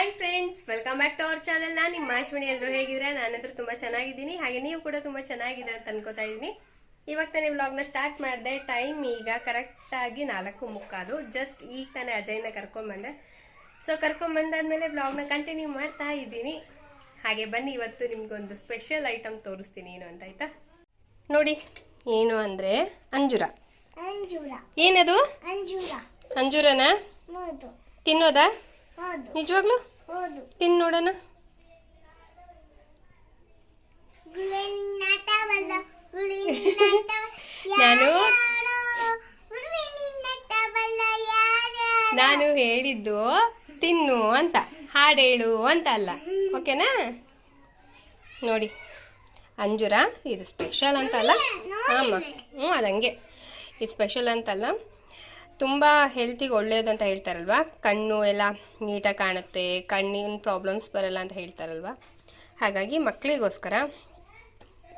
Hi friends welcome back to our channel ನಾನು ನಿಮ್ಮ ಅಶ್ವಿನಿ ಎಲ್ಲರೂ ಹೇಗಿದ್ರೆ ನಾನಂತೂ ತುಂಬಾ ಚೆನ್ನಾಗಿದ್ದೀನಿ. ಹಾಗೆ ನೀವು ಕೂಡ ತುಂಬಾ ಚೆನ್ನಾಗಿದೆ ಅಂತ ಅನ್ಕೋತಾ ಇದ್ದೀನಿ. ಇವಾಗ ತಾನೇ ವ್ಲಾಗ್ನ ಸ್ಟಾರ್ಟ್ ಮಾಡಿದೆ. ಟೈಮ್ ಈಗ ಕರೆಕ್ಟಾಗಿ ನಾಲ್ಕು ಮುಕ್ಕಾಲು. ಜಸ್ಟ್ ಈಗ ತಾನೇ ಅಜಯ್ನ ಕರ್ಕೊಂಬಂದೆ ಸೊ ಕರ್ಕೊಂಬಂದಾದ್ಮೇಲೆ ವ್ಲಾಗ್ನ ಕಂಟಿನ್ಯೂ ಮಾಡ್ತಾ ಇದ್ದೀನಿ. ಹಾಗೆ ಬನ್ನಿ ಇವತ್ತು ನಿಮ್ಗೊಂದು ಸ್ಪೆಷಲ್ ಐಟಮ್ ತೋರಿಸ್ತೀನಿ. ಏನು ಅಂತ ಆಯ್ತಾ? ನೋಡಿ ಏನು ಅಂದರೆ ಅಂಜುರ. ಏನದು? ಅಂಜುರನಾ? ತಿನ್ನೋದಾ? ನಿಜವಾಗ್ಲೂ? ತಿನ್ ನೋಡೋಣ. ನಾನು ನಾನು ಹೇಳಿದ್ದು ತಿನ್ನು ಅಂತ ಹಾಡು ಹೇಳು ಅಂತ ಅಲ್ಲ. ಓಕೆನಾ? ನೋಡಿ ಅಂಜುರ ಇದು ಸ್ಪೆಷಲ್ ಅಂತಲ್ಲ ಹಾಂ ಹ್ಞೂ ಅದಂಗೆ. ಇದು ಸ್ಪೆಷಲ್ ಅಂತಲ್ಲ ತುಂಬ ಹೆಲ್ತಿಗೆ ಒಳ್ಳೆಯದು ಅಂತ ಹೇಳ್ತಾರಲ್ವ? ಕಣ್ಣು ಎಲ್ಲ ನೀಟಾಗಿ ಕಾಣುತ್ತೆ ಕಣ್ಣಿನ ಪ್ರಾಬ್ಲಮ್ಸ್ ಬರಲ್ಲ ಅಂತ ಹೇಳ್ತಾರಲ್ವ? ಹಾಗಾಗಿ ಮಕ್ಕಳಿಗೋಸ್ಕರ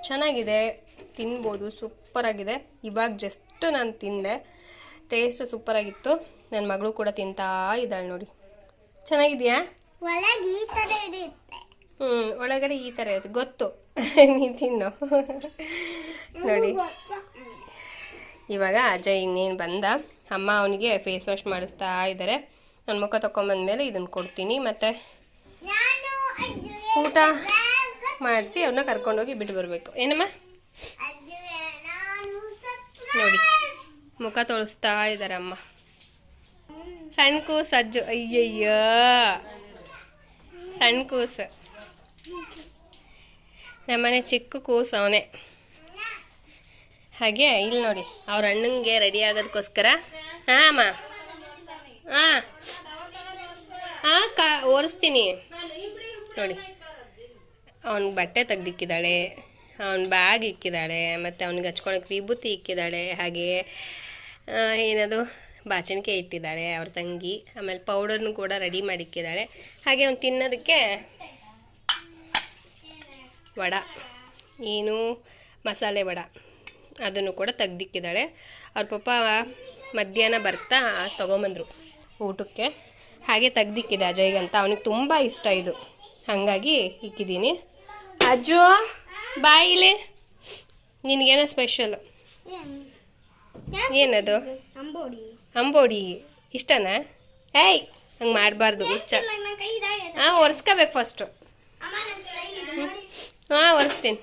ಚೆನ್ನಾಗಿದೆ ತಿನ್ಬೋದು ಸೂಪರಾಗಿದೆ. ಇವಾಗ ಜಸ್ಟ್ ನಾನು ತಿಂದೆ ಟೇಸ್ಟ್ ಸೂಪರಾಗಿತ್ತು. ನನ್ನ ಮಗಳು ಕೂಡ ತಿಂತಾ ಇದ್ದಾಳೆ ನೋಡಿ. ಚೆನ್ನಾಗಿದೆಯಾ? ಹ್ಞೂ ಒಳಗಡೆ ಈ ಥರ ಇರುತ್ತೆ. ಗೊತ್ತು. ನೀನು ತಿನ್ನು. ನೋಡಿ. ಇವಾಗ ಅಜಯ್ ಇನ್ನೇನು ಬಂದ? ಅಮ್ಮ ಅವನಿಗೆ ಫೇಸ್ ವಾಶ್ ಮಾಡಿಸ್ತಾ ಇದ್ದಾರೆ ನನ್ನ ಮುಖ ತಗೊಂಬಂದ್ಮೇಲೆ ಇದನ್ನು ಕೊಡ್ತೀನಿ. ಮತ್ತು ಊಟ ಮಾಡಿಸಿ ಅವ್ರನ್ನ ಕರ್ಕೊಂಡೋಗಿ ಬಿಟ್ಟು ಬರಬೇಕು. ಏನಮ್ಮ? ನೋಡಿ ಮುಖ ತೊಳಸ್ತಾ ಇದ್ದಾರೆ ಅಮ್ಮ. ಸಣ್ಣ ಕೂಸು ಅಜ್ಜು. ಅಯ್ಯಯ್ಯ. ಸಣ್ಣ ಕೂಸು. ನಮ್ಮನೆ ಚಿಕ್ಕ ಕೂಸು ಅವನೇ. ಹಾಗೆ ಇಲ್ಲಿ ನೋಡಿ ಅವ್ರ ಅಣ್ಣಂಗೆ ರೆಡಿ ಆಗೋದಕ್ಕೋಸ್ಕರ ಹಾಂ ಅಮ್ಮ ಹಾಂ ಹಾಂ ಕಾ ಒರೆಸ್ತೀನಿ ನೋಡಿ. ಅವ್ನ ಬಟ್ಟೆ ತೆಗ್ದಿಕ್ಕಿದ್ದಾಳೆ. ಅವ್ನ ಬ್ಯಾಗ್ ಇಕ್ಕಿದ್ದಾಳೆ. ಮತ್ತು ಅವ್ನಿಗೆ ಹಚ್ಕೊಳಕ್ಕೆ ವಿಭೂತಿ ಇಕ್ಕಿದ್ದಾಳೆ. ಹಾಗೆ ಏನದು, ಬಾಚಣಿಕೆ ಇಟ್ಟಿದ್ದಾಳೆ ಅವ್ರ ತಂಗಿ. ಆಮೇಲೆ ಪೌಡರ್ನು ಕೂಡ ರೆಡಿ ಮಾಡಿಕ್ಕಿದ್ದಾಳೆ. ಹಾಗೆ ಅವ್ನು ತಿನ್ನೋದಕ್ಕೆ ವಡ. ಏನು, ಮಸಾಲೆ ವಡ. ಅದನ್ನು ಕೂಡ ತೆಗ್ದಿಕ್ಕಿದ್ದಾಳೆ. ಅವ್ರ ಪಪ್ಪ ಮಧ್ಯಾಹ್ನ ಬರ್ತಾ ತೊಗೊಂಬಂದರು ಊಟಕ್ಕೆ. ಹಾಗೆ ತೆಗ್ದಿಕ್ಕಿದೆ ಅಜಯ್ಗಂತ ಅವನಿಗೆ ತುಂಬ ಇಷ್ಟ ಇದು. ಹಾಗಾಗಿ ಇಕ್ಕಿದ್ದೀನಿ. ಅಜ್ಜು ಬಾಯಿಲೆ ನಿನಗೇನೋ ಸ್ಪೆಷಲ್ ಏನದು? ಅಂಬೋಡಿ. ಇಷ್ಟನಾ? ಏಯ್, ಹಂಗೆ ಮಾಡಬಾರ್ದು ಹುಚ್ಚ. ಹಾಂ, ಒರೆಸ್ಕೋಬೇಕು ಫಸ್ಟು ಹಾಂ, ಒರೆಸ್ತೀನಿ.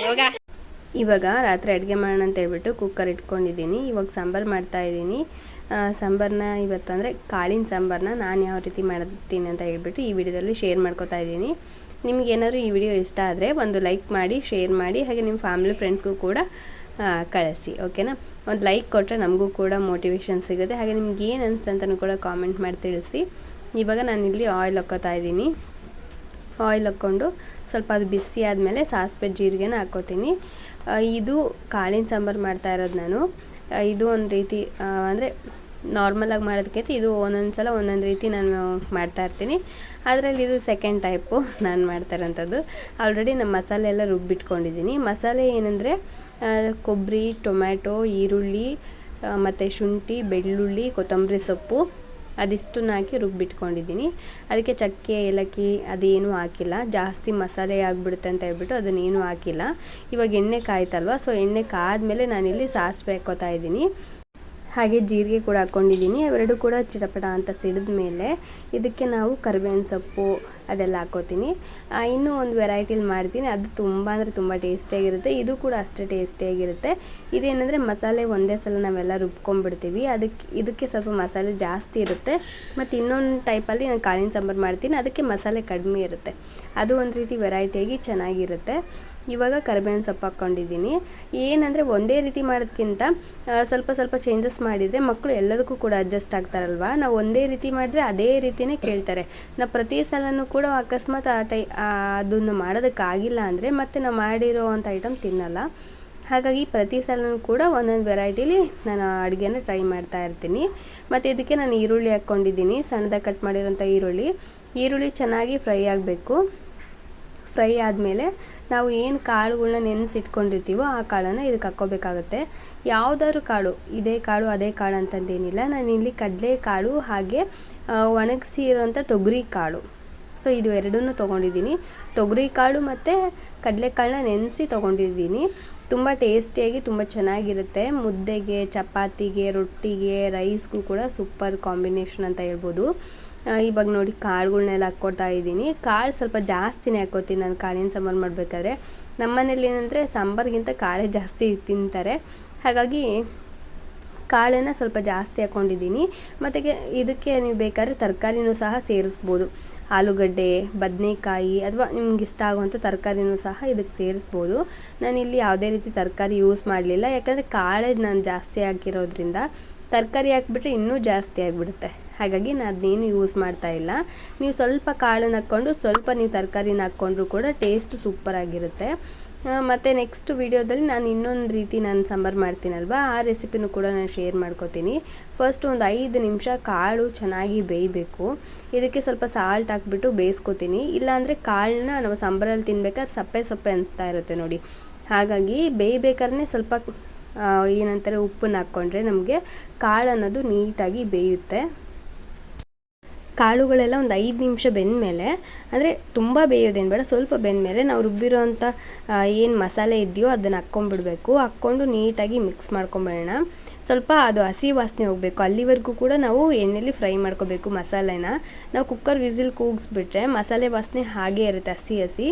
ಇವಾಗ ಇವಾಗ ರಾತ್ರಿ ಅಡುಗೆ ಮಾಡೋಣ ಅಂತ ಹೇಳ್ಬಿಟ್ಟು ಕುಕ್ಕರ್ ಇಟ್ಕೊಂಡಿದ್ದೀನಿ. ಇವಾಗ ಸಾಂಬಾರು ಮಾಡ್ತಾ ಇದ್ದೀನಿ. ಸಾಂಬಾರನ್ನ ಇವತ್ತಂದರೆ ಕಾಳಿನ ಸಾಂಬಾರನ್ನ ನಾನು ಯಾವ ರೀತಿ ಮಾಡ್ತೀನಿ ಅಂತ ಹೇಳ್ಬಿಟ್ಟು ಈ ವಿಡಿಯೋದಲ್ಲಿ ಶೇರ್ ಮಾಡ್ಕೋತಾ ಇದ್ದೀನಿ. ನಿಮ್ಗೆ ಏನಾದರೂ ಈ ವಿಡಿಯೋ ಇಷ್ಟ ಆದರೆ ಒಂದು ಲೈಕ್ ಮಾಡಿ ಶೇರ್ ಮಾಡಿ, ಹಾಗೆ ನಿಮ್ಮ ಫ್ಯಾಮಿಲಿ ಫ್ರೆಂಡ್ಸ್ಗೂ ಕೂಡ ಕಳಿಸಿ ಓಕೆನಾ ಒಂದು ಲೈಕ್ ಕೊಟ್ಟರೆ ನಮಗೂ ಕೂಡ ಮೋಟಿವೇಶನ್ ಸಿಗುತ್ತೆ. ಹಾಗೆ ನಿಮ್ಗೆ ಏನು ಅನಿಸ್ತಂತನೂ ಕೂಡ ಕಾಮೆಂಟ್ ಮಾಡಿ ತಿಳಿಸಿ. ಇವಾಗ ಇಲ್ಲಿ ಆಯಿಲ್ ಹಾಕೋತಾ ಇದ್ದೀನಿ. ಆಯಿಲ್ ಹಾಕ್ಕೊಂಡು ಸ್ವಲ್ಪ ಅದು ಬಿಸಿ ಆದಮೇಲೆ ಸಾಸಿವೆ ಜೀರಿಗೆನ ಹಾಕ್ಕೋತೀನಿ. ಇದು ಕಾಳಿನ ಸಾಂಬಾರು ಮಾಡ್ತಾ ಇರೋದು ನಾನು. ಇದು ಒಂದು ರೀತಿ ಅಂದರೆ ನಾರ್ಮಲಾಗಿ ಮಾಡೋದಕ್ಕಿಂತ ಇದು ಒಂದೊಂದು ಸಲ ಒಂದೊಂದು ರೀತಿ ನಾನು ಮಾಡ್ತಾ ಇರ್ತೀನಿ. ಅದರಲ್ಲಿ ಇದು ಸೆಕೆಂಡ್ ಟೈಪು ನಾನು ಮಾಡ್ತಾ ಇರೋಂಥದ್ದು. ಆಲ್ರೆಡಿ ನಮ್ಮ ಮಸಾಲೆ ಎಲ್ಲ ರುಬ್ಬಿಟ್ಕೊಂಡಿದ್ದೀನಿ. ಮಸಾಲೆ ಏನಂದರೆ ಕೊಬ್ಬರಿ ಟೊಮ್ಯಾಟೊ, ಈರುಳ್ಳಿ ಮತ್ತು ಶುಂಠಿ, ಬೆಳ್ಳುಳ್ಳಿ, ಕೊತ್ತಂಬರಿ ಸೊಪ್ಪು. ಅದಿಷ್ಟನ್ನು ಹಾಕಿ ರುಬ್ಬಿಟ್ಕೊಂಡಿದ್ದೀನಿ. ಅದಕ್ಕೆ ಚಕ್ಕೆ, ಏಲಕ್ಕಿ ಅದೇನೂ ಹಾಕಿಲ್ಲ. ಜಾಸ್ತಿ ಮಸಾಲೆ ಆಗಿಬಿಡುತ್ತೆ ಅಂತ ಹೇಳ್ಬಿಟ್ಟು ಅದನ್ನೇನು ಹಾಕಿಲ್ಲ. ಇವಾಗ ಎಣ್ಣೆ ಕಾಯ್ತಲ್ವ? ಸೊ ಎಣ್ಣೆ ಕಾದ್ಮೇಲೆ ನಾನಿಲ್ಲಿ ಸಾಸಿವೆ ಹಾಕ್ಕೋತಾ ಇದ್ದೀನಿ. ಹಾಗೆ ಜೀರಿಗೆ ಕೂಡ ಹಾಕ್ಕೊಂಡಿದ್ದೀನಿ ಅವೆರಡು ಕೂಡ ಚಿಟಪಟ ಅಂತ ಸಿಡಿದ ಮೇಲೆ ಇದಕ್ಕೆ ನಾವು ಕರಿಬೇವಿನ ಸೊಪ್ಪು ಅದೆಲ್ಲ ಹಾಕೋತೀನಿ. ಇನ್ನೂ ಒಂದು ವೆರೈಟಿಲಿ ಮಾಡ್ತೀನಿ. ಅದು ತುಂಬ ಅಂದರೆ ತುಂಬ ಟೇಸ್ಟಿಯಾಗಿರುತ್ತೆ. ಇದು ಕೂಡ ಅಷ್ಟೇ ಟೇಸ್ಟಿಯಾಗಿರುತ್ತೆ. ಇದೇನೆಂದರೆ ಮಸಾಲೆ ಒಂದೇ ಸಲ ನಾವೆಲ್ಲ ರುಬ್ಕೊಂಡ್ಬಿಡ್ತೀವಿ. ಅದಕ್ಕೆ, ಇದಕ್ಕೆ ಸ್ವಲ್ಪ ಮಸಾಲೆ ಜಾಸ್ತಿ ಇರುತ್ತೆ. ಮತ್ತು ಇನ್ನೊಂದು ಟೈಪಲ್ಲಿ ನಾನು ಕಾಳಿನ ಸಾಂಬಾರು ಮಾಡ್ತೀನಿ. ಅದಕ್ಕೆ ಮಸಾಲೆ ಕಡಿಮೆ ಇರುತ್ತೆ. ಅದು ಒಂದು ರೀತಿ ವೆರೈಟಿಯಾಗಿ ಚೆನ್ನಾಗಿರುತ್ತೆ. ಇವಾಗ ಕರಿಬೇವಿನ ಸೊಪ್ಪು ಹಾಕ್ಕೊಂಡಿದ್ದೀನಿ. ಏನಂದರೆ ಒಂದೇ ರೀತಿ ಮಾಡೋದಕ್ಕಿಂತ ಸ್ವಲ್ಪ ಸ್ವಲ್ಪ ಚೇಂಜಸ್ ಮಾಡಿದರೆ ಮಕ್ಕಳು ಎಲ್ಲದಕ್ಕೂ ಕೂಡ ಅಡ್ಜಸ್ಟ್ ಆಗ್ತಾರಲ್ವ? ನಾವು ಒಂದೇ ರೀತಿ ಮಾಡಿದ್ರೆ ಅದೇ ರೀತಿಯೇ ಕೇಳ್ತಾರೆ. ನಾವು ಪ್ರತಿ ಸಲನೂ ಕೂಡ ಅಕಸ್ಮಾತ್ ಆ ಟೈ ಅದನ್ನು ಮಾಡೋದಕ್ಕಾಗಿಲ್ಲ ಅಂದರೆ ಮತ್ತೆ ನಾವು ಮಾಡಿರೋ ಅಂಥ ಐಟಮ್ ತಿನ್ನಲ್ಲ. ಹಾಗಾಗಿ ಪ್ರತಿ ಸಲನೂ ಕೂಡ ಒಂದೊಂದು ವೆರೈಟಿಲಿ ನಾನು ಅಡುಗೆನ ಟ್ರೈ ಮಾಡ್ತಾ ಇರ್ತೀನಿ. ಮತ್ತು ಇದಕ್ಕೆ ನಾನು ಈರುಳ್ಳಿ ಹಾಕ್ಕೊಂಡಿದ್ದೀನಿ. ಸಣ್ಣದಾಗಿ ಕಟ್ ಮಾಡಿರೋಂಥ ಈರುಳ್ಳಿ. ಈರುಳ್ಳಿ ಚೆನ್ನಾಗಿ ಫ್ರೈ ಆಗಬೇಕು. ಫ್ರೈ ಆದಮೇಲೆ ನಾವು ಏನು ಕಾಳುಗಳನ್ನ ನೆನೆಸಿಟ್ಕೊಂಡಿರ್ತೀವೋ ಆ ಕಾಳನ್ನು ಇದಕ್ಕೆ ಹಾಕ್ಕೋಬೇಕಾಗುತ್ತೆ. ಯಾವುದಾದ್ರು ಕಾಳು, ಇದೇ ಕಾಳು, ಅದೇ ಕಾಳು ಅಂತಂದೇನಿಲ್ಲ. ನಾನು ಇಲ್ಲಿ ಕಡಲೆ ಕಾಳು ಹಾಗೆ ಒಣಗಿಸಿ ಇರುವಂಥ ತೊಗರಿ ಕಾಳು. ಸೊ, ಇದು ಎರಡನ್ನೂ ತೊಗೊಂಡಿದ್ದೀನಿ. ತೊಗರಿ ಕಾಳು ಮತ್ತು ಕಡಲೆಕಾಳನ್ನ ನೆನೆಸಿ ತೊಗೊಂಡಿದ್ದೀನಿ. ತುಂಬ ಟೇಸ್ಟಿಯಾಗಿ ತುಂಬ ಚೆನ್ನಾಗಿರುತ್ತೆ. ಮುದ್ದೆಗೆ, ಚಪಾತಿಗೆ, ರೊಟ್ಟಿಗೆ, ರೈಸ್ಗೂ ಕೂಡ ಸೂಪರ್ ಕಾಂಬಿನೇಷನ್ ಅಂತ ಹೇಳ್ಬೋದು. ಇವಾಗ ನೋಡಿ ಕಾಳುಗಳ್ನೆಲ್ಲ ಹಾಕ್ಕೊಡ್ತಾ ಇದ್ದೀನಿ. ಕಾಳು ಸ್ವಲ್ಪ ಜಾಸ್ತಿನೇ ಹಾಕ್ಕೊತೀನಿ ನಾನು ಕಾಳಿನ ಸಾಂಬಾರು ಮಾಡಬೇಕಾದ್ರೆ. ನಮ್ಮ ಮನೇಲಿ ಏನಂದರೆ ಸಾಂಬಾರಿಗಿಂತ ಕಾಳೇ ಜಾಸ್ತಿ ತಿಂತಾರೆ. ಹಾಗಾಗಿ ಕಾಳನ್ನು ಸ್ವಲ್ಪ ಜಾಸ್ತಿ ಹಾಕ್ಕೊಂಡಿದ್ದೀನಿ. ಮತ್ತು ಇದಕ್ಕೆ ನೀವು ಬೇಕಾದ್ರೆ ತರಕಾರಿನೂ ಸಹ ಸೇರಿಸ್ಬೋದು. ಆಲೂಗಡ್ಡೆ, ಬದನೆಕಾಯಿ ಅಥವಾ ನಿಮ್ಗೆ ಇಷ್ಟ ಆಗುವಂಥ ತರಕಾರಿನೂ ಸಹ ಇದಕ್ಕೆ ಸೇರಿಸ್ಬೋದು. ನಾನಿಲ್ಲಿ ಯಾವುದೇ ರೀತಿ ತರಕಾರಿ ಯೂಸ್ ಮಾಡಲಿಲ್ಲ. ಯಾಕಂದರೆ ಕಾಳೇ ನಾನು ಜಾಸ್ತಿ ಹಾಕಿರೋದ್ರಿಂದ ತರಕಾರಿ ಹಾಕ್ಬಿಟ್ರೆ ಇನ್ನೂ ಜಾಸ್ತಿ ಆಗಿಬಿಡುತ್ತೆ. ಹಾಗಾಗಿ ನಾನು ಅದನ್ನೇನು ಯೂಸ್ ಮಾಡ್ತಾ ಇಲ್ಲ. ನೀವು ಸ್ವಲ್ಪ ಕಾಳನ್ನು ಹಾಕ್ಕೊಂಡು ಸ್ವಲ್ಪ ನೀವು ತರಕಾರಿನ ಹಾಕ್ಕೊಂಡ್ರೂ ಕೂಡ ಟೇಸ್ಟ್ ಸೂಪರ್ ಆಗಿರುತ್ತೆ ಮತ್ತು ನೆಕ್ಸ್ಟ್ ವೀಡಿಯೋದಲ್ಲಿ ನಾನು ಇನ್ನೊಂದು ರೀತಿ ನಾನು ಸಾಂಬಾರು ಮಾಡ್ತೀನಲ್ವ? ಆ ರೆಸಿಪಿನೂ ಕೂಡ ನಾನು ಶೇರ್ ಮಾಡ್ಕೋತೀನಿ. ಫಸ್ಟ್ ಒಂದು ಐದು ನಿಮಿಷ ಕಾಳು ಚೆನ್ನಾಗಿ ಬೇಯಬೇಕು. ಇದಕ್ಕೆ ಸ್ವಲ್ಪ ಸಾಲ್ಟ್ ಹಾಕ್ಬಿಟ್ಟು ಬೇಯಿಸ್ಕೊತೀನಿ. ಇಲ್ಲಾಂದರೆ ಕಾಳನ್ನ ನಾವು ಸಾಂಬಾರಲ್ಲಿ ತಿನ್ಬೇಕಾದ್ರೆ ಸಪ್ಪೆ ಸಪ್ಪೆ ಅನಿಸ್ತಾ ಇರುತ್ತೆ ನೋಡಿ. ಹಾಗಾಗಿ ಬೇಯಬೇಕಾದ್ರೆ ಸ್ವಲ್ಪ ಏನಂತಾರೆ, ಉಪ್ಪನ್ನು ಹಾಕ್ಕೊಂಡ್ರೆ ನಮಗೆ ಕಾಳು ಅನ್ನೋದು ನೀಟಾಗಿ ಬೇಯುತ್ತೆ. ಕಾಳುಗಳೆಲ್ಲ ಒಂದು ಐದು ನಿಮಿಷ ಬೆಂದಮೇಲೆ ಅಂದರೆ ತುಂಬ ಬೇಯೋದೇನು ಬೇಡ, ಸ್ವಲ್ಪ ಬೆಂದಮೇಲೆ ನಾವು ರುಬ್ಬಿರೋಂಥ ಏನು ಮಸಾಲೆ ಇದೆಯೋ ಅದನ್ನು ಹಾಕ್ಕೊಂಡ್ಬಿಡ್ಬೇಕು. ಹಾಕ್ಕೊಂಡು ನೀಟಾಗಿ ಮಿಕ್ಸ್ ಮಾಡ್ಕೊಂಬಿಡೋಣ ಸ್ವಲ್ಪ ಅದು ಹಸಿ ವಾಸನೆ ಹೋಗಬೇಕು. ಅಲ್ಲಿವರೆಗೂ ಕೂಡ ನಾವು ಎಣ್ಣೆಲಿ ಫ್ರೈ ಮಾಡ್ಕೋಬೇಕು ಮಸಾಲೆನ. ನಾವು ಕುಕ್ಕರ್ ವಿಸಿಲ್ ಕೂಗಿಸ್ಬಿಟ್ರೆ ಮಸಾಲೆ ವಾಸನೆ ಹಾಗೇ ಇರುತ್ತೆ ಹಸಿ ಹಸಿ.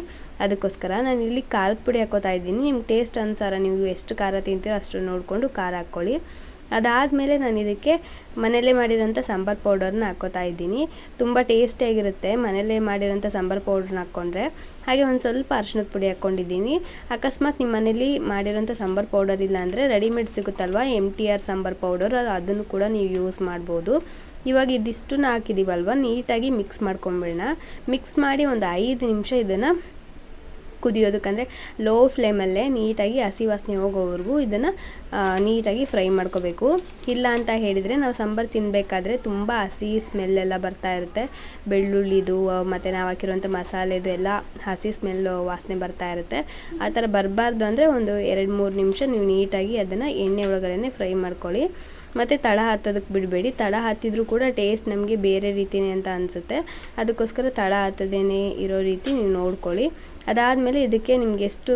ಅದಕ್ಕೋಸ್ಕರ ನಾನು ಇಲ್ಲಿ ಖಾರದ ಪುಡಿ ಹಾಕೋತಾ ಇದ್ದೀನಿ. ನಿಮ್ಗೆ ಟೇಸ್ಟ್ ಅನುಸಾರ ನೀವು ಎಷ್ಟು ಖಾರ ತಿಂತೀರೋ ಅಷ್ಟು ನೋಡಿಕೊಂಡು ಖಾರ ಹಾಕ್ಕೊಳ್ಳಿ. ಅದಾದಮೇಲೆ ನಾನು ಇದಕ್ಕೆ ಮನೆಯಲ್ಲೇ ಮಾಡಿರೋಂಥ ಸಾಂಬಾರು ಪೌಡರ್ನ ಹಾಕ್ಕೋತಾ ಇದ್ದೀನಿ. ತುಂಬ ಟೇಸ್ಟಿಯಾಗಿರುತ್ತೆ ಮನೆಯಲ್ಲೇ ಮಾಡಿರೋಂಥ ಸಾಂಬಾರು ಪೌಡ್ರನ್ನ ಹಾಕ್ಕೊಂಡ್ರೆ. ಹಾಗೆ ಒಂದು ಸ್ವಲ್ಪ ಅರ್ಶಿನದ ಪುಡಿ ಹಾಕ್ಕೊಂಡಿದ್ದೀನಿ. ಅಕಸ್ಮಾತ್ ನಿಮ್ಮ ಮನೇಲಿ ಮಾಡಿರೋಂಥ ಸಾಂಬಾರು ಪೌಡರ್ ಇಲ್ಲ ಅಂದರೆ readymade ಸಿಗುತ್ತಲ್ವ? M T R sambar powder, ಅದು ಅದನ್ನು ಕೂಡ ನೀವು ಯೂಸ್ ಮಾಡ್ಬೋದು. ಇವಾಗ ಇದಿಷ್ಟನ್ನ ಹಾಕಿದ್ದೀವಲ್ವ ನೀಟಾಗಿ ಮಿಕ್ಸ್ ಮಾಡ್ಕೊಂಬಿಡೋಣ. ಮಿಕ್ಸ್ ಮಾಡಿ ಒಂದು ಐದು ನಿಮಿಷ ಇದನ್ನು ಕುದಿಯೋದಕ್ಕಂದರೆ ಲೋ ಫ್ಲೇಮಲ್ಲೇ ನೀಟಾಗಿ ಹಸಿ ವಾಸನೆ ಹೋಗೋವರೆಗೂ ಇದನ್ನು ನೀಟಾಗಿ ಫ್ರೈ ಮಾಡ್ಕೋಬೇಕು. ಇಲ್ಲ ಅಂತ ಹೇಳಿದರೆ ನಾವು ಸಾಂಬಾರು ತಿನ್ನಬೇಕಾದ್ರೆ ತುಂಬ ಹಸಿ ಸ್ಮೆಲ್ಲೆಲ್ಲ ಬರ್ತಾ ಇರುತ್ತೆ. ಬೆಳ್ಳುಳ್ಳಿದು ಮತ್ತು ನಾವು ಹಾಕಿರುವಂಥ ಮಸಾಲೆದು ಎಲ್ಲ ಹಸಿ ಸ್ಮೆಲ್ಲು ವಾಸನೆ ಬರ್ತಾ ಇರುತ್ತೆ. ಆ ಥರ ಬರಬಾರ್ದು ಅಂದರೆ ಒಂದು ಎರಡು ಮೂರು ನಿಮಿಷ ನೀವು ನೀಟಾಗಿ ಅದನ್ನು ಎಣ್ಣೆ ಒಳಗಡೆ ಫ್ರೈ ಮಾಡ್ಕೊಳ್ಳಿ. ಮತ್ತು ತಳ ಹತ್ತೋದಕ್ಕೆ ಬಿಡಬೇಡಿ. ತಳ ಹತ್ತಿದ್ರೂ ಕೂಡ ಟೇಸ್ಟ್ ನಮಗೆ ಬೇರೆ ರೀತಿಯೇ ಅಂತ ಅನಿಸುತ್ತೆ. ಅದಕ್ಕೋಸ್ಕರ ತಳ ಹತ್ತದೇನೆ ಇರೋ ರೀತಿ ನೀವು ನೋಡ್ಕೊಳ್ಳಿ. ಅದಾದಮೇಲೆ ಇದಕ್ಕೆ ನಿಮ್ಗೆ ಎಷ್ಟು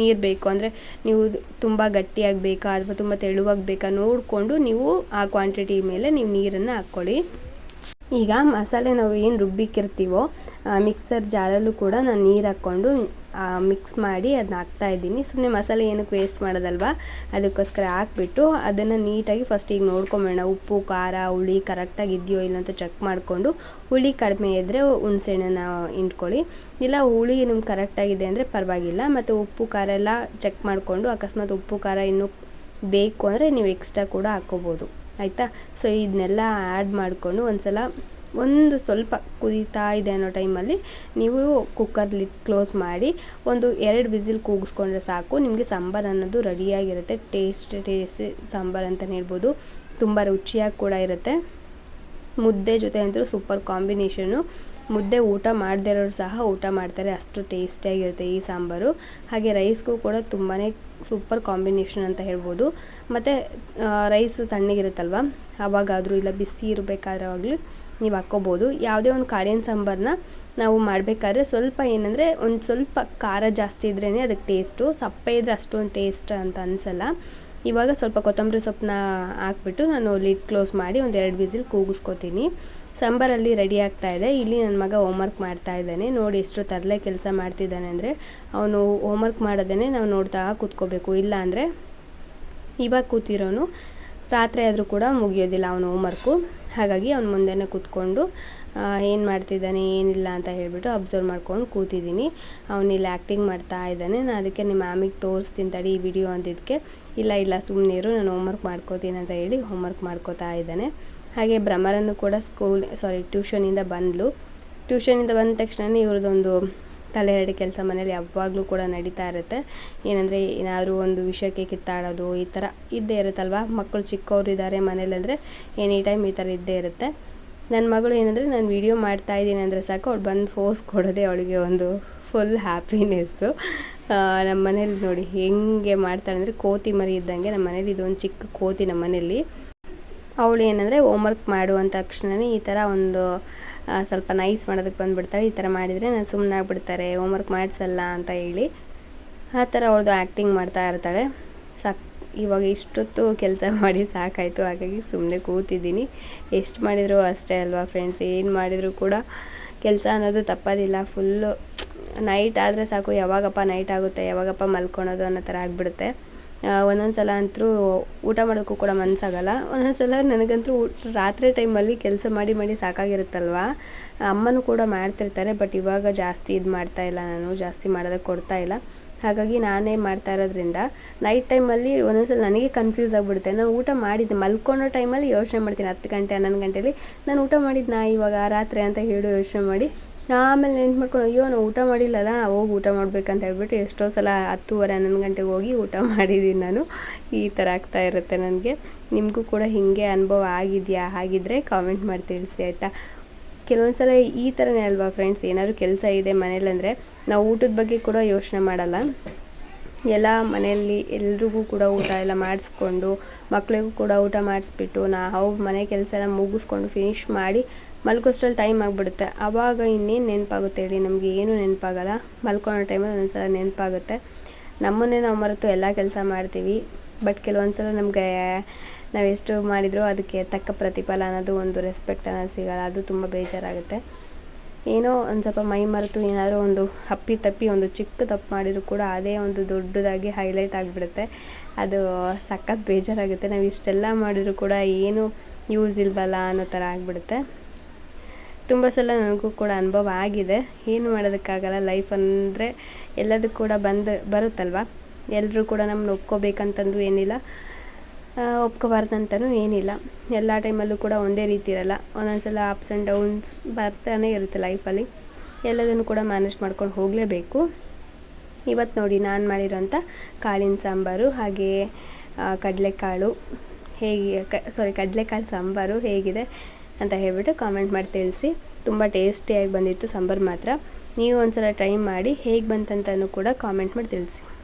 ನೀರು ಬೇಕು? ಅಂದರೆ ನೀವು ತುಂಬ ಗಟ್ಟಿಯಾಗಿ ಬೇಕಾ ಅಥವಾ ತುಂಬ ತೆಳುವಾಗಿ ಬೇಕಾ ನೋಡಿಕೊಂಡು ನೀವು ಆ ಕ್ವಾಂಟಿಟಿ ಮೇಲೆ ನೀವು ನೀರನ್ನು ಹಾಕ್ಕೊಳ್ಳಿ. ಈಗ ಮಸಾಲೆ ನಾವು ಏನು ರುಬ್ಬಿಕ್ಕಿರ್ತೀವೋ ಮಿಕ್ಸರ್ ಜಾರಲ್ಲೂ ಕೂಡ ನಾನು ನೀರು ಹಾಕ್ಕೊಂಡು ಮಿಕ್ಸ್ ಮಾಡಿ ಅದನ್ನ ಹಾಕ್ತಾ ಇದ್ದೀನಿ. ಸುಮ್ಮನೆ ಮಸಾಲೆ ಏನಕ್ಕೆ ವೇಸ್ಟ್ ಮಾಡೋದಲ್ವಾ? ಅದಕ್ಕೋಸ್ಕರ ಹಾಕ್ಬಿಟ್ಟು ಅದನ್ನು ನೀಟಾಗಿ ಫಸ್ಟ್ ಈಗ ನೋಡ್ಕೊಂಬೇಡ ಉಪ್ಪು, ಖಾರ, ಹುಳಿ ಕರೆಕ್ಟಾಗಿ ಇದೆಯೋ ಇಲ್ಲ ಅಂತ ಚೆಕ್ ಮಾಡಿಕೊಂಡು ಹುಳಿ ಕಡಿಮೆ ಇದ್ದರೆ ಹುಣಸೆಹಣ್ಣನ್ನ ಹಿಂಡ್ಕೊಳ್ಳಿ. ಇಲ್ಲ, ಹುಳಿ ನಿಮ್ಗೆ ಕರೆಕ್ಟಾಗಿದೆ ಅಂದರೆ ಪರವಾಗಿಲ್ಲ. ಮತ್ತು ಉಪ್ಪು, ಖಾರ ಎಲ್ಲ ಚೆಕ್ ಮಾಡಿಕೊಂಡು ಅಕಸ್ಮಾತ್ ಉಪ್ಪು, ಖಾರ ಇನ್ನೂ ಬೇಕು ಅಂದರೆ ನೀವು ಎಕ್ಸ್ಟ್ರಾ ಕೂಡ ಹಾಕ್ಕೋಬೋದು. ಆಯಿತಾ? ಸೊ ಇದನ್ನೆಲ್ಲ ಆ್ಯಡ್ ಮಾಡಿಕೊಂಡು ಒಂದು ಸಲ ಒಂದು ಸ್ವಲ್ಪ ಕುದೀತಾ ಇದೆ ಅನ್ನೋ ಟೈಮಲ್ಲಿ ನೀವು ಕುಕ್ಕರ್ ಲಿಡ್ ಕ್ಲೋಸ್ ಮಾಡಿ ಒಂದು ಎರಡು ವಿಸಿಲ್ ಕೂಗಿಸ್ಕೊಂಡ್ರೆ ಸಾಕು. ನಿಮಗೆ ಸಾಂಬಾರು ಅನ್ನೋದು ರೆಡಿಯಾಗಿರುತ್ತೆ. ಟೇಸ್ಟ್, ಟೇಸ್ಟಿ ಸಾಂಬಾರು ಅಂತಲೇ ಹೇಳ್ಬೋದು. ತುಂಬ ರುಚಿಯಾಗಿ ಕೂಡ ಇರುತ್ತೆ. ಮುದ್ದೆ ಜೊತೆ ಅಂತೂ ಸೂಪರ್ ಕಾಂಬಿನೇಷನು. ಮುದ್ದೆ ಊಟ ಮಾಡದೇ ಇರೋರು ಸಹ ಊಟ ಮಾಡ್ತಾರೆ. ಅಷ್ಟು ಟೇಸ್ಟಿಯಾಗಿರುತ್ತೆ ಈ ಸಾಂಬಾರು. ಹಾಗೆ ರೈಸ್ಗೂ ಕೂಡ ತುಂಬಾ ಸೂಪರ್ ಕಾಂಬಿನೇಷನ್ ಅಂತ ಹೇಳ್ಬೋದು. ಮತ್ತು ರೈಸ್ ತಣ್ಣಗಿರುತ್ತಲ್ವ? ಆವಾಗಾದರೂ ಇಲ್ಲ, ಬಿಸಿ ಇರಬೇಕಾದ್ರೆ ಆಗಲಿ. ನೀವು ಹಾಕ್ಕೋಬೋದು ಯಾವುದೇ ಒಂದು ಕಾಳಿನ ಸಾಂಬಾರನ್ನ ನಾವು ಮಾಡಬೇಕಾದ್ರೆ ಸ್ವಲ್ಪ ಏನಂದರೆ ಒಂದು ಸ್ವಲ್ಪ ಖಾರ ಜಾಸ್ತಿ ಇದ್ರೇ ಅದಕ್ಕೆ ಟೇಸ್ಟು ಸಪ್ಪೆ ಇದ್ದರೆ ಅಷ್ಟೊಂದು ಟೇಸ್ಟ್ ಅಂತ ಅನಿಸಲ್ಲ. ಇವಾಗ ಸ್ವಲ್ಪ ಕೊತ್ತಂಬರಿ ಸೊಪ್ಪನ್ನ ಹಾಕ್ಬಿಟ್ಟು ನಾನು ಲಿಡ್ ಕ್ಲೋಸ್ ಮಾಡಿ ಒಂದು ಎರಡು ವಿಸಿಲ್ ಕೂಗಿಸ್ಕೊತೀನಿ. ಸಾಂಬಾರಲ್ಲಿ ರೆಡಿ ಆಗ್ತಾ ಇದೆ. ಇಲ್ಲಿ ನನ್ನ ಮಗ ಹೋಮ್ವರ್ಕ್ ಮಾಡ್ತಾ ಇದ್ದಾನೆ. ನೋಡಿ ಎಷ್ಟು ತರಲೆ ಕೆಲಸ ಮಾಡ್ತಿದ್ದಾನೆ ಅಂದರೆ ಅವನು ಹೋಮ್ವರ್ಕ್ ಮಾಡೋದೇ ನಾವು ನೋಡ್ತಾ ಕೂತ್ಕೋಬೇಕು. ಇಲ್ಲ ಅಂದರೆ ಇವಾಗ ಕೂತಿರೋನು ರಾತ್ರಿ ಆದರೂ ಕೂಡ ಮುಗಿಯೋದಿಲ್ಲ ಅವನು ಹೋಮ್ವರ್ಕು ಹಾಗಾಗಿ ಅವ್ನ ಮುಂದೆಯೇ ಕೂತ್ಕೊಂಡು ಏನು ಮಾಡ್ತಿದ್ದಾನೆ, ಏನಿಲ್ಲ ಅಂತ ಹೇಳಿಬಿಟ್ಟು ಅಬ್ಸರ್ವ್ ಮಾಡ್ಕೊಂಡು ಕೂತಿದ್ದೀನಿ. ಇಲ್ಲಿ ಆ್ಯಕ್ಟಿಂಗ್ ಮಾಡ್ತಾ ಇದ್ದಾನೆ. ನಾನು ಅದಕ್ಕೆ ನಿಮ್ಮ ಮ್ಯಾಮಿಗೆ ತೋರಿಸ್ತೀನಿ ತಡಿ ಈ ವಿಡಿಯೋ ಅಂತಿದ್ದಕ್ಕೆ ಇಲ್ಲ ಇಲ್ಲ ಸುಮ್ಮನೆ ಇರು, ನಾನು ಹೋಮ್ವರ್ಕ್ ಮಾಡ್ಕೋತೀನಿ ಅಂತ ಹೇಳಿ ಹೋಮ್ವರ್ಕ್ ಮಾಡ್ಕೋತಾ ಇದ್ದಾನೆ. ಹಾಗೆ ಭ್ರಮರನ್ನು ಕೂಡ ಸ್ಕೂಲ್ ಸಾರಿ ಟ್ಯೂಷನಿಂದ ಬಂದಳು ಟ್ಯೂಷನಿಂದ ಬಂದ ತಕ್ಷಣ ಇವ್ರದ್ದೊಂದು ತಲೆ ಎರಡು ಕೆಲಸ ಮನೇಲಿ ಯಾವಾಗಲೂ ಕೂಡ ನಡೀತಾ ಇರುತ್ತೆ. ಏನಂದರೆ ಏನಾದರೂ ಒಂದು ವಿಷಯಕ್ಕೆ ಕಿತ್ತಾಡೋದು, ಈ ಥರ ಇದ್ದೇ ಇರುತ್ತಲ್ವ? ಮಕ್ಕಳು ಚಿಕ್ಕವ್ರು ಇದ್ದಾರೆ ಮನೇಲಿ ಅಂದರೆ ಎನಿ ಟೈಮ್ ಈ ಥರ ಇದ್ದೇ ಇರುತ್ತೆ. ನನ್ನ ಮಗಳು ಏನಂದರೆ, ನಾನು ವಿಡಿಯೋ ಮಾಡ್ತಾ ಇದ್ದೀನಿ ಅಂದರೆ ಸಾಕು, ಅವಳು ಬಂದು ಫೋರ್ಸ್ ಕೊಡೋದೇ ಅವಳಿಗೆ ಒಂದು ಫುಲ್ ಹ್ಯಾಪಿನೆಸ್ಸು ನಮ್ಮ ಮನೇಲಿ ನೋಡಿ ಹೆಂಗೆ ಮಾಡ್ತಾಳೆ ಅಂದರೆ, ಕೋತಿ ಮರಿ ಇದ್ದಂಗೆ ನಮ್ಮ ಮನೇಲಿ ಇದೊಂದು ಚಿಕ್ಕ ಕೋತಿ ನಮ್ಮ ಮನೇಲಿ. ಅವಳು ಏನಂದರೆ ಹೋಮ್ವರ್ಕ್ ಮಾಡುವಂಥ ತಕ್ಷಣವೇ ಈ ಥರ ಒಂದು ಸ್ವಲ್ಪ ನೈಸ್ ಮಾಡೋದಕ್ಕೆ ಬಂದುಬಿಡ್ತಾಳೆ ಈ ಥರ ಮಾಡಿದರೆ ನಾನು ಸುಮ್ಮನೆ ಆಗ್ಬಿಡ್ತಾರೆ. ಹೋಮ್ವರ್ಕ್ ಮಾಡಿಸಲ್ಲ ಅಂತ ಹೇಳಿ ಆ ಥರ ಅವ್ರದ್ದು ಆ್ಯಕ್ಟಿಂಗ್ ಮಾಡ್ತಾ ಇರ್ತಾಳೆ. ಸಾಕು, ಇವಾಗ ಇಷ್ಟೊತ್ತು ಕೆಲಸ ಮಾಡಿ ಸಾಕಾಯಿತು. ಹಾಗಾಗಿ ಸುಮ್ಮನೆ ಕೂತಿದ್ದೀನಿ. ಎಷ್ಟು ಮಾಡಿದರೂ ಅಷ್ಟೇ ಅಲ್ವಾ ಫ್ರೆಂಡ್ಸ್ ಏನು ಮಾಡಿದರೂ ಕೂಡ ಕೆಲಸ ಅನ್ನೋದು ತಪ್ಪೋದಿಲ್ಲ. ಫುಲ್ಲು ನೈಟ್ ಆದರೆ ಸಾಕು. ಯಾವಾಗಪ್ಪ ನೈಟ್ ಆಗುತ್ತೆ? ಯಾವಾಗಪ್ಪ ಮಲ್ಕೊಳೋದು ಅನ್ನೋ ಥರ ಆಗಿಬಿಡುತ್ತೆ. ಒಂದೊಂದು ಸಲ ಅಂತೂ ಊಟ ಮಾಡೋಕ್ಕೂ ಕೂಡ ಮನಸ್ಸಾಗಲ್ಲ ಒಂದೊಂದು ಸಲ ನನಗಂತೂ ರಾತ್ರಿ ಟೈಮಲ್ಲಿ ಕೆಲಸ ಮಾಡಿ ಮಾಡಿ ಸಾಕಾಗಿರುತ್ತಲ್ವಾ? ಅಮ್ಮನೂ ಕೂಡ ಮಾಡ್ತಿರ್ತಾರೆ, ಬಟ್ ಇವಾಗ ಜಾಸ್ತಿ ಇದು ಮಾಡ್ತಾ ಇಲ್ಲ ನಾನು, ಜಾಸ್ತಿ ಮಾಡೋದಕ್ಕೆ ಕೊಡ್ತಾ ಇಲ್ಲ. ಹಾಗಾಗಿ ನಾನೇ ಮಾಡ್ತಾ ಇರೋದ್ರಿಂದ ನೈಟ್ ಟೈಮಲ್ಲಿ ಒಂದೊಂದ್ಸಲ ನನಗೆ ಕನ್ಫ್ಯೂಸ್ ಆಗಿಬಿಡುತ್ತೆ. ನಾನು ಊಟ ಮಾಡಿದ್ದೆ ಮಲ್ಕೊಳ್ಳೋ ಟೈಮಲ್ಲಿ ಯೋಚನೆ ಮಾಡ್ತೀನಿ. ಹತ್ತು ಗಂಟೆ, ಹನ್ನೊಂದು ಗಂಟೆಲಿ, ನಾನು ಊಟ ಮಾಡಿದ್ನಾ ಇವಾಗ ರಾತ್ರಿ? ಅಂತ ಹೇಳಿ ಯೋಚನೆ ಮಾಡಿ ಆಮೇಲೆ ನೆನ್ಪು ಮಾಡ್ಕೊಂಡು, ಅಯ್ಯೋ ನಾನು ಊಟ ಮಾಡಿಲ್ಲಲ್ಲ, ಹೋಗಿ ಊಟ ಮಾಡ್ಬೇಕಂತ ಹೇಳ್ಬಿಟ್ಟು ಎಷ್ಟೋ ಸಲ ಹತ್ತುವರೆ, ಹನ್ನೊಂದು ಗಂಟೆಗೆ ಹೋಗಿ ಊಟ ಮಾಡಿದ್ದೀನಿ ನಾನು. ಈ ಥರ ಆಗ್ತಾ ಇರುತ್ತೆ ನನಗೆ. ನಿಮಗೂ ಕೂಡ ಹೀಗೆ ಅನುಭವ ಆಗಿದೆಯಾ? ಹಾಗಿದ್ದರೆ ಕಾಮೆಂಟ್ ಮಾಡಿ ತಿಳಿಸಿ, ಆಯಿತಾ? ಕೆಲವೊಂದು ಸಲ ಈ ಥರನೇ ಅಲ್ವಾ ಫ್ರೆಂಡ್ಸ್ ಏನಾದರೂ ಕೆಲಸ ಇದೆ ಮನೇಲಂದರೆ ನಾವು ಊಟದ ಬಗ್ಗೆ ಕೂಡ ಯೋಚನೆ ಮಾಡಲ್ಲ. ಎಲ್ಲ ಮನೆಯಲ್ಲಿ ಎಲ್ರಿಗೂ ಕೂಡ ಊಟ ಎಲ್ಲ ಮಾಡಿಸ್ಕೊಂಡು ಮಕ್ಕಳಿಗೂ ಕೂಡ ಊಟ ಮಾಡಿಸ್ಬಿಟ್ಟು ನಾವು ಮನೆ ಕೆಲಸ ಎಲ್ಲ ಮುಗಿಸ್ಕೊಂಡು ಫಿನಿಶ್ ಮಾಡಿ ಮಲ್ಗೋಷ್ಟರಲ್ಲಿ ಟೈಮ್ ಆಗಿಬಿಡುತ್ತೆ. ಆವಾಗ ಇನ್ನೇನು ನೆನಪಾಗುತ್ತೆ ಹೇಳಿ? ನಮಗೆ ಏನೂ ನೆನಪಾಗಲ್ಲ. ಮಲ್ಕೊಳೋ ಟೈಮಲ್ಲಿ ಒಂದೊಂದು ಸಲ ನೆನಪಾಗುತ್ತೆ. ನಮ್ಮನ್ನೇ ನಾವು ಮರೆತು ಎಲ್ಲ ಕೆಲಸ ಮಾಡ್ತೀವಿ. ಬಟ್ ಕೆಲವೊಂದು ಸಲ ನಮಗೆ ನಾವು ಎಷ್ಟು ಮಾಡಿದರೂ ಅದಕ್ಕೆ ತಕ್ಕ ಪ್ರತಿಫಲ ಅನ್ನೋದು ಒಂದು ರೆಸ್ಪೆಕ್ಟ್ ಅನ್ನೋದು ಸಿಗಲ್ಲ. ಅದು ತುಂಬ ಬೇಜಾರಾಗುತ್ತೆ. ಏನೋ ಒಂದು ಸ್ವಲ್ಪ ಮೈ ಮರೆತು ಏನಾದರೂ ಒಂದು ಅಪ್ಪಿ ತಪ್ಪಿ ಒಂದು ಚಿಕ್ಕ ತಪ್ಪು ಮಾಡಿದರೂ ಕೂಡ ಅದೇ ಒಂದು ದೊಡ್ಡದಾಗಿ ಹೈಲೈಟ್ ಆಗಿಬಿಡುತ್ತೆ. ಅದು ಸಖತ್ ಬೇಜಾರಾಗುತ್ತೆ. ನಾವು ಇಷ್ಟೆಲ್ಲ ಮಾಡಿದರೂ ಕೂಡ ಏನು ಯೂಸ್ ಇಲ್ವಲ್ಲ ಅನ್ನೋ ಥರ ಆಗಿಬಿಡುತ್ತೆ. ತುಂಬ ಸಲ ನನಗೂ ಕೂಡ ಅನುಭವ ಆಗಿದೆ. ಏನು ಮಾಡೋದಕ್ಕಾಗಲ್ಲ ಲೈಫ್ ಅಂದರೆ ಎಲ್ಲದಕ್ಕೂ ಕೂಡ ಬಂದು ಬರುತ್ತಲ್ವ? ಎಲ್ಲರೂ ಕೂಡ ನಮ್ಮನ್ನ ಒಪ್ಕೋಬೇಕಂತಂದು ಏನಿಲ್ಲ. ಒಪ್ಕೋಬಾರ್ದಂತನೂ ಏನಿಲ್ಲ. ಎಲ್ಲ ಟೈಮಲ್ಲೂ ಕೂಡ ಒಂದೇ ರೀತಿ ಇರಲ್ಲ. ಒಂದೊಂದು ಸಲ ಅಪ್ಸ್ ಆ್ಯಂಡ್ ಡೌನ್ಸ್ ಬರ್ತಾನೆ ಇರುತ್ತೆ ಲೈಫಲ್ಲಿ ಎಲ್ಲದನ್ನು ಕೂಡ ಮ್ಯಾನೇಜ್ ಮಾಡ್ಕೊಂಡು ಹೋಗಲೇಬೇಕು. ಇವತ್ತು ನೋಡಿ ನಾನು ಮಾಡಿರೋಂಥ ಕಾಳಿನ ಸಾಂಬಾರು ಹಾಗೆಯೇ ಕಡಲೆಕಾಳು, ಹೇಗೆ, ಕ ಸಾರಿ ಕಡಲೆಕಾಳು ಸಾಂಬಾರು ಹೇಗಿದೆ? ಅಂತ ಹೇಳಿಬಿಟ್ಟು ಕಾಮೆಂಟ್ ಮಾಡಿ ತಿಳಿಸಿ. ತುಂಬ ಟೇಸ್ಟಿಯಾಗಿ ಬಂದಿತ್ತು ಸಾಂಬಾರು ಮಾತ್ರ. ನೀವು ಒಂದ್ಸಲ ಟ್ರೈ ಮಾಡಿ ಹೇಗೆ ಬಂತಂತನೂ ಕೂಡ ಕಾಮೆಂಟ್ ಮಾಡಿ ತಿಳಿಸಿ.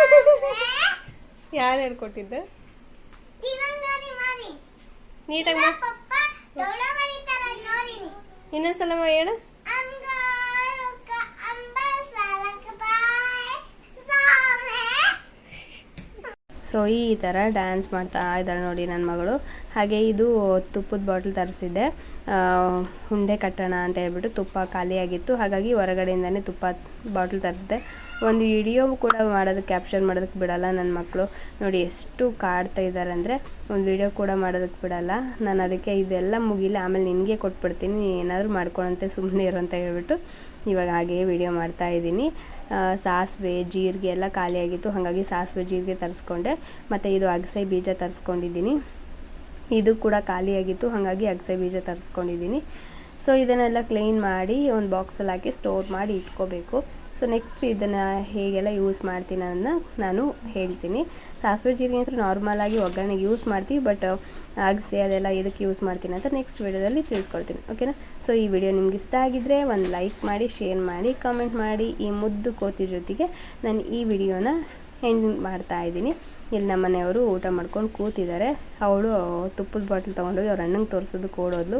ಯಾರು ಹೇಳ್ಕೊಟ್ಟಿದ್ದು? ನೀಟಾಗಿ ಇನ್ನೊಂದ್ಸಲ ಹೇಳು. ಸೊ ಈ ಥರ ಡ್ಯಾನ್ಸ್ ಮಾಡ್ತಾ ಇದ್ದಾಳೆ ನೋಡಿ ನನ್ನ ಮಗಳು. ಹಾಗೆ ಇದು ತುಪ್ಪದ ಬಾಟ್ಲ್ ತರಿಸಿದ್ದೆ. ಉಂಡೆ ಕಟ್ಟೋಣ ಅಂತ ಹೇಳ್ಬಿಟ್ಟು ತುಪ್ಪ ಖಾಲಿಯಾಗಿತ್ತು. ಹಾಗಾಗಿ ಹೊರಗಡೆಯಿಂದನೇ ತುಪ್ಪ ಬಾಟ್ಲ್ ತರಿಸಿದೆ ಒಂದು ವಿಡಿಯೋ ಕೂಡ ಮಾಡೋದಕ್ಕೆ ಕ್ಯಾಪ್ಚರ್ ಮಾಡೋದಕ್ಕೆ ಬಿಡಲ್ಲ ನನ್ನ ಮಕ್ಕಳು. ನೋಡಿ ಎಷ್ಟು ಕಾಡ್ತಾ ಇದ್ದಾರೆ ಅಂದರೆ ಒಂದು ವಿಡಿಯೋ ಕೂಡ ಮಾಡೋದಕ್ಕೆ ಬಿಡಲ್ಲ. ನಾನು ಅದಕ್ಕೆ ಇದೆಲ್ಲ ಮುಗಿಲಿ ಆಮೇಲೆ ನಿನಗೆ ಕೊಟ್ಬಿಡ್ತೀನಿ. ಏನಾದರೂ ಮಾಡ್ಕೊಳಂತೆ ಸುಮ್ಮನೆ ಇರು ಅಂತ ಹೇಳ್ಬಿಟ್ಟು ಇವಾಗ ಹಾಗೆಯೇ ವಿಡಿಯೋ ಮಾಡ್ತಾ ಆ, ಸಾಸಿವೆ, ಜೀರಿಗೆ ಎಲ್ಲ ಖಾಲಿಯಾಗಿತ್ತು. ಹಾಗಾಗಿ ಸಾಸಿವೆ, ಜೀರಿಗೆ ತರಿಸ್ಕೊಂಡೆ. ಮತ್ತು ಇದು ಅಗಸೆ ಬೀಜ ತರಿಸ್ಕೊಂಡಿದ್ದೀನಿ. ಇದು ಕೂಡ ಖಾಲಿಯಾಗಿತ್ತು. ಹಾಗಾಗಿ ಅಗಸೆ ಬೀಜ ತರಿಸ್ಕೊಂಡಿದ್ದೀನಿ. ಸೊ ಇದನ್ನೆಲ್ಲ ಕ್ಲೀನ್ ಮಾಡಿ ಒಂದು ಬಾಕ್ಸಲ್ಲಿ ಹಾಕಿ ಸ್ಟೋರ್ ಮಾಡಿ ಇಟ್ಕೋಬೇಕು. ಸೊ ನೆಕ್ಸ್ಟ್ ಇದನ್ನು ಹೇಗೆಲ್ಲ ಯೂಸ್ ಮಾಡ್ತೀನಿ ಅನ್ನೋದನ್ನ ನಾನು ಹೇಳ್ತೀನಿ. ಸಾಸಿವೆ, ಜೀರಿಗೆ ಅಂತೂ ನಾರ್ಮಲಾಗಿ ಒಗ್ಗರಣೆಗೆ ಯೂಸ್ ಮಾಡ್ತೀವಿ ಬಟ್ ಅಗಸೆ ಅದೆಲ್ಲ ಇದಕ್ಕೆ ಯೂಸ್ ಮಾಡ್ತೀನಿ ಅಂತ ನೆಕ್ಸ್ಟ್ ವಿಡಿಯೋದಲ್ಲಿ ತಿಳಿಸ್ಕೊಡ್ತೀನಿ ಓಕೆನಾ ಸೊ ಈ ವಿಡಿಯೋ ನಿಮ್ಗೆ ಇಷ್ಟ ಆಗಿದ್ರೆ ಒಂದು ಲೈಕ್ ಮಾಡಿ ಶೇರ್ ಮಾಡಿ ಕಮೆಂಟ್ ಮಾಡಿ ಈ ಮುದ್ದು ಕೋತಿ ಜೊತೆಗೆ ನಾನು ಈ ವಿಡಿಯೋನ ಎಂಡ್ ಮಾಡ್ತಾ ಇದ್ದೀನಿ. ಇಲ್ಲಿ ನಮ್ಮ ಮನೆಯವರು ಊಟ ಮಾಡ್ಕೊಂಡು ಕೂತಿದ್ದಾರೆ. ಅವಳು ತುಪ್ಪದ ಬಾಟ್ಲ್ ತೊಗೊಂಡೋಗಿ ಅವ್ರ ಅಣ್ಣಂಗೆ ತೋರಿಸೋದು ಓಡೋದ್ಲು.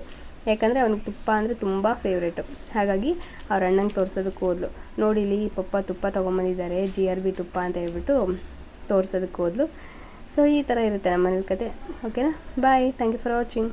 ಯಾಕಂದರೆ ಅವ್ನಿಗೆ ತುಪ್ಪ ಅಂದರೆ ತುಂಬ ಫೇವ್ರೇಟು ಹಾಗಾಗಿ ಅವ್ರ ಅಣ್ಣಂಗೆ ತೋರಿಸೋದಕ್ಕೆ ಹೋದ್ಲು. ನೋಡಿ ಇಲ್ಲಿ ಪಪ್ಪ ತುಪ್ಪ ತೊಗೊಂಬಂದಿದ್ದಾರೆ ಜಿ ಆರ್ ಬಿ ತುಪ್ಪ ಅಂತ ಹೇಳ್ಬಿಟ್ಟು ತೋರಿಸೋದಕ್ಕೆ ಹೋದ್ಲು. ಸೊ ಈ ಥರ ಇರುತ್ತೆ ನಮ್ಮ ಮನೇಲಿ ಕತೆ. ಓಕೆನಾ bye thank you for watching